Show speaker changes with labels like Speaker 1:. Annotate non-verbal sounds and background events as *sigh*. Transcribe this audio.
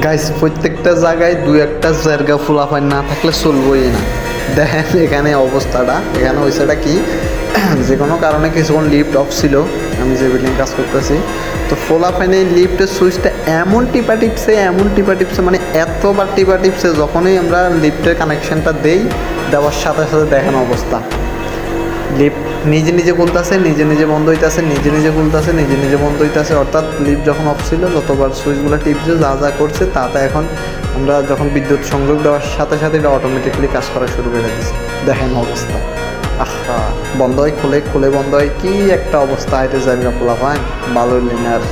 Speaker 1: Guys প্রত্যেকটা জায়গায় দু একটা জায়গা ফুলাফান না থাকলে চলবই না। দেখেন এখানে অবস্থাটা। এখানে হয়েছেটা কি? *clears throat* যে কোনো কারণে কিছুক্ষণ লিফট অফ ছিল। আমি যে বিল্ডিং কাজ করতেছি। তো ফোলা ফোলাফাইনে লিফটের সুইচটা এমন টিপা টিপসে এমন টিপা টিপসে মানে এতবার টিপা টিপসে যখনই আমরা লিফটের কানেকশনটা দেই, দেওয়ার সাথে সাথে দেখেন অবস্থা। লিফট নিজে নিজে খুলতেছে, নিজে নিজে বন্ধ হইতেছে, নিজে নিজে খুলতেছে, নিজে নিজে বন্ধ হইতেছে। অর্থাৎ লিফট যখন অফ ছিল, যতবার সুইচগুলো টিপছে, যা যা করছে, তা তা এখন আমরা যখন বিদ্যুৎ সংযোগ দেওয়ার সাথে সাথে এটা অটোমেটিকলি কাজ করা শুরু করে দিচ্ছে দেখেন অবস্থা। আহা, বন্ধ হয়, খুলে খুলে বন্ধ হয়, কি একটা অবস্থা। আইতে জায়গা পোলা পায় ভালো আর